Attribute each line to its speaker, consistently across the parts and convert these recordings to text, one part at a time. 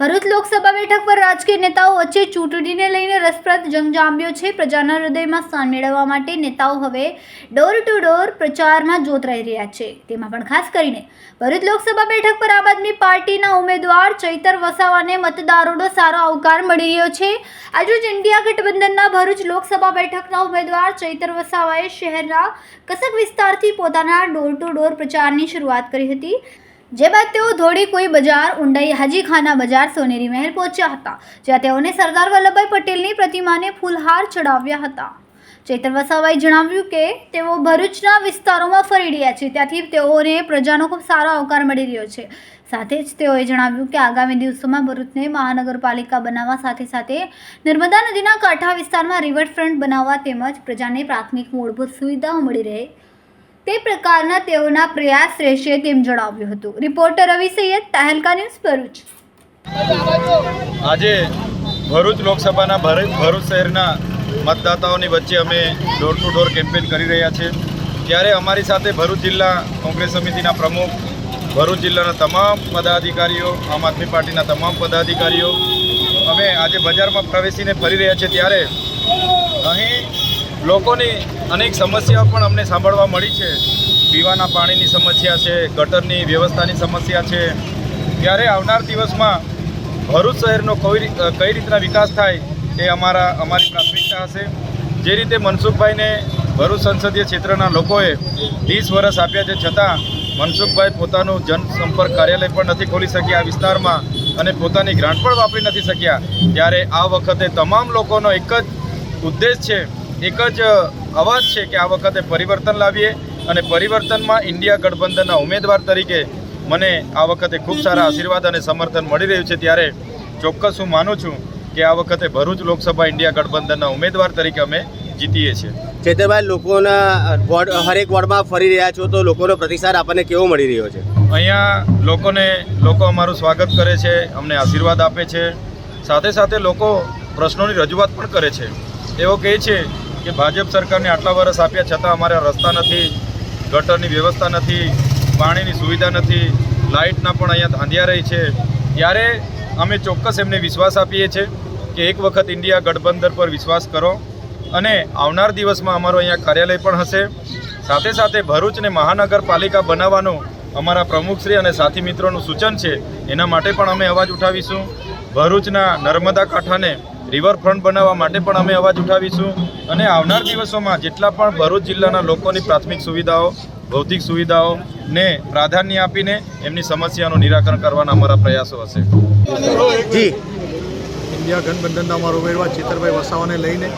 Speaker 1: ભરૂચ લોકસભા બેઠક પર રાજકીય નેતાઓ વચ્ચે ચૂંટણીને લઈને રસપ્રદ જંગ જામ્યો છે. પ્રજાના હૃદયમાં સ્થાન મેળવવા માટે નેતાઓ હવે ડોર ટુ ડોર પ્રચારમાં જોતરાઈ રહ્યા છે. તેમાં પણ ખાસ કરીને ભરૂચ લોકસભા બેઠક પર આમ આદમી પાર્ટીના ઉમેદવાર ચૈતર વસાવાને મતદારોનો સારો આવકાર મળી રહ્યો છે. આજે ઇન્ડિયા ગઠબંધનના ભરૂચ લોકસભા બેઠકના ઉમેદવાર ચૈતર વસાવાએ શહેરના કસક વિસ્તારથી પોતાના ડોર ટુ ડોર પ્રચારની શરૂઆત કરી હતી. જે બાદ તેઓ ધોળી કોઈ બજાર ઉંડાઈ હાજીખાના બજાર, સોનેરી મહેલ પહોંચ્યા હતા, જ્યાં તેઓને સરદાર વલ્લભભાઈ પટેલની પ્રતિમાને ફૂલહાર ચડાવ્યા હતા. ચૈતર વસાવાએ જણાવ્યું કે, તેઓ ભરૂચના વિસ્તારોમાં ફરી રહ્યા છે, ત્યાંથી તેઓને પ્રજાનો ખૂબ સારો આવકાર મળી રહ્યો છે. સાથે જ તેઓએ જણાવ્યું કે, આગામી દિવસોમાં ભરૂચને મહાનગરપાલિકા બનાવવા સાથે સાથે નર્મદા નદીના કાંઠા વિસ્તારમાં રિવરફ્રન્ટ બનાવવા તેમજ પ્રજાને પ્રાથમિક મૂળભૂત સુવિધાઓ મળી રહે તે પ્રકારના તેઓના પ્રયાસ રહેશે તેમ જણાવ્યું હતું? Reporter Ravi Saiyad, Tehelka news Bharuch.
Speaker 2: આજે ભરૂચ લોકસભાના ભર- ભરૂચ શહેરના મતદાતાઓની વચ્ચે અમે ડોર ટુ ડોર કેમ્પેન કરી રહ્યા છીએ. ત્યારે અમારી સાથે ભરૂચ જિલ્લા કોંગ્રેસ સમિતિના પ્રમુખ, ભરૂચ જિલ્લાના તમામ પદાધિકારીઓ, આમ આદમી પાર્ટીના તમામ પદાધિકારીઓ, અમે આજે બજારમાં પ્રવેશીને ફરી રહ્યા છીએ. ત્યારે લોકોની અનેક સમસ્યાઓ પણ અમને સાંભળવા મળી છે. પીવાના પાણીની સમસ્યા છે, ગટરની વ્યવસ્થાની સમસ્યા છે. ત્યારે આવનાર દિવસમાં ભરૂચ શહેરનો કઈ કઈ રીતના વિકાસ થાય એ અમારા, અમારી પ્રાથમિકતા હશે. જે રીતે મનસુખભાઈને ભરૂચ સંસદીય ક્ષેત્રના લોકોએ વીસ વર્ષ આપ્યા છે છતાં મનસુખભાઈ પોતાનું જનસંપર્ક કાર્યાલય પણ નથી ખોલી શક્યા આ વિસ્તારમાં અને પોતાની ગ્રાન્ટ પણ વાપરી નથી શક્યા. ત્યારે આ વખતે તમામ લોકોનો એક જ ઉદ્દેશ છે એક જ અવાજ છે કે આ વખતે પરિવર્તન લાવીએ અને પરિવર્તનમાં ઇન્ડિયા ગઠબંધનના ઉમેદવાર તરીકે મને આ વખતે ખૂબ સારા આશીર્વાદ અને સમર્થન મળી રહ્યું છે. ત્યારે ચોક્કસ હું માનું છું કે આ વખતે ભરૂચ લોકસભા ઇન્ડિયા ગઠબંધનના ઉમેદવાર તરીકે અમે જીતીએ છીએ.
Speaker 3: ચેતરભાઈ લોકોના વોર્ડ હરેક વોર્ડમાં ફરી રહ્યા છો તો લોકોનો પ્રતિસાદ આપણને કેવો મળી રહ્યો છે?
Speaker 2: અહીંયા લોકોને લોકો અમારું સ્વાગત કરે છે અમને આશીર્વાદ આપે છે. સાથે સાથે લોકો પ્રશ્નોની રજૂઆત પણ કરે છે. એવો કહે છે કે ભાજપ સરકારને આટલા વર્ષ આપ્યા છતાં અમારા રસ્તા નથી, ગટરની વ્યવસ્થા નથી, પાણીની સુવિધા નથી, લાઇટના પણ અહીંયા ધાંધિયા રહી છે. ત્યારે અમે ચોક્કસ એમને વિશ્વાસ આપીએ છીએ કે એક વખત ઇન્ડિયા ગઠબંધન પર વિશ્વાસ કરો અને આવનાર દિવસમાં અમારું અહીંયા કાર્યાલય પણ હશે. સાથે સાથે ભરૂચને મહાનગરપાલિકા બનાવવાનું અમારા પ્રમુખશ્રી અને સાથી મિત્રોનું સૂચન છે. એના માટે પણ અમે અવાજ ઉઠાવીશું. ભરૂચના નર્મદા કાંઠાને રિવરફ્રન્ટ બનાવવા માટે પણ અમે અવાજ ઉઠાવીશું. અને આવનાર દિવસોમાં જેટલા પણ ભરૂચ જિલ્લાના લોકોની પ્રાથમિક સુવિધાઓ ભૌતિક સુવિધાઓને પ્રાધાન્ય આપીને એમની સમસ્યાનું નિરાકરણ કરવાના અમારા પ્રયાસો હશે.
Speaker 3: જી.
Speaker 4: ઇન્ડિયા ગઠબંધનના અમારા ઉમેદવાર ચેતરભાઈ વસાવાને લઈને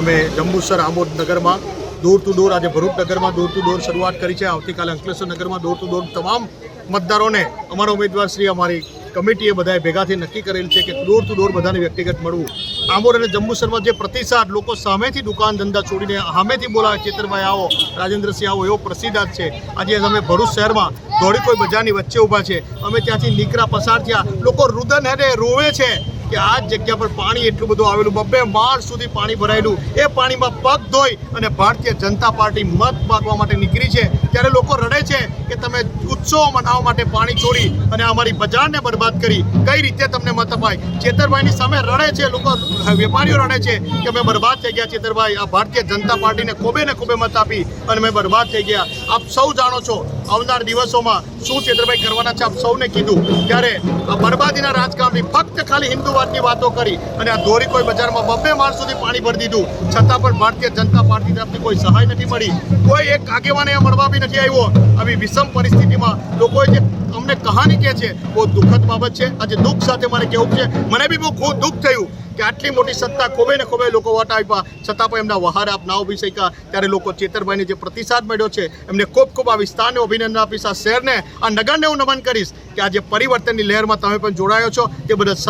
Speaker 4: અમે જંબુસર આંબોદ નગરમાં દૂર ટુ દૂર આજે ભરૂચ નગરમાં દૂર ટુ ડોર શરૂઆત કરી છે. આવતીકાલે અંકલેશ્વર નગરમાં ડોર ટુ દૂર તમામ મતદારોને અમારા ઉમેદવાર શ્રી અમારી કમિટીએ બધાએ ભેગાથી નક્કી કરેલ છે કે ડોર ટુ દૂર બધાને વ્યક્તિગત મળવું. આંબોર અને જંબુસરમાં જે પ્રતિસાદ લોકો સામેથી દુકાન ધંધા છોડીને સામેથી બોલાવે ચેતરભાઈ આવો, રાજેન્દ્રસિંહ આવો, એવો પ્રસિદ્ધાર્થ છે. આજે અમે ભરૂચ શહેરમાં ધોળી કોઈ બજારની વચ્ચે ઊભા છે. અમે ત્યાંથી નીકળા પસાર થયા. લોકો રુદન હેડે રોવે છે કે આ જગ્યા પર પાણી એટલું બધું આવેલું. બબ્બે માળ સુધી પાણી ભરાયેલું. એ પાણીમાં પગ ધોઈ અને ભારતીય જનતા પાર્ટી મત માગવા માટે નીકળી છે. ત્યારે લોકો રડે છે કે તમે ઉત્સવ મનાવવા માટે પાણી છોડી અને અમારી બજારને બરબાદ કરી, કઈ રીતે તમને મત અપાય? ચેતરભાઈની સામે રડે છે, લોકો, વેપારીઓ રડે છે કે અમે બરબાદ થઈ ગયા, ચેતરભાઈ, આ ભારતીય જનતા પાર્ટીને ખૂબે ને ખૂબે મત આપી અને અમે બરબાદ થઈ ગયા. આપ સૌ જાણો છો, આવનાર દિવસોમાં શું ચેતરભાઈ કરવાના છે, આપ સૌને કીધું. ત્યારે આ બરબાદીના રાજકારણની ફક્ત ખાલી હિન્દુવાદની વાતો કરી અને આ દોરી કોઈ બજારમાં બબ્બે માર સુધી પાણી ભરી દીધું. છતાં પણ ભારતીય જનતા પાર્ટી તરફથી કોઈ સહાય નથી મળી. કોઈ એક આગેવાને મળવા બી નથી આવ્યો. આવી વિષમ પરિસ્થિતિમાં લોકોએ જે અમને કહાની કહે છે, બહુ દુઃખદ બાબત છે. આજે દુઃખ સાથે મારે કહેવું છે, મને બી બહુ ખૂબ દુઃખ થયું કે આટલી મોટી સત્તા ખોબે ને ખોબે લોકો વોટ આપ્યા. છતાં પણ એમના વહાર આપ ના ઊભી શક્યા. ત્યારે લોકો ચેતરભાઈને જે પ્રતિસાદ મળ્યો છે, એમને ખૂબ ખૂબ આ વિસ્તારને અભિનંદન આપીશ આ શહેરને, આ નગરને હું નમન કરીશ કે આજે પરિવર્તનની લહેરમાં તમે પણ જોડાયો છો. તે બધા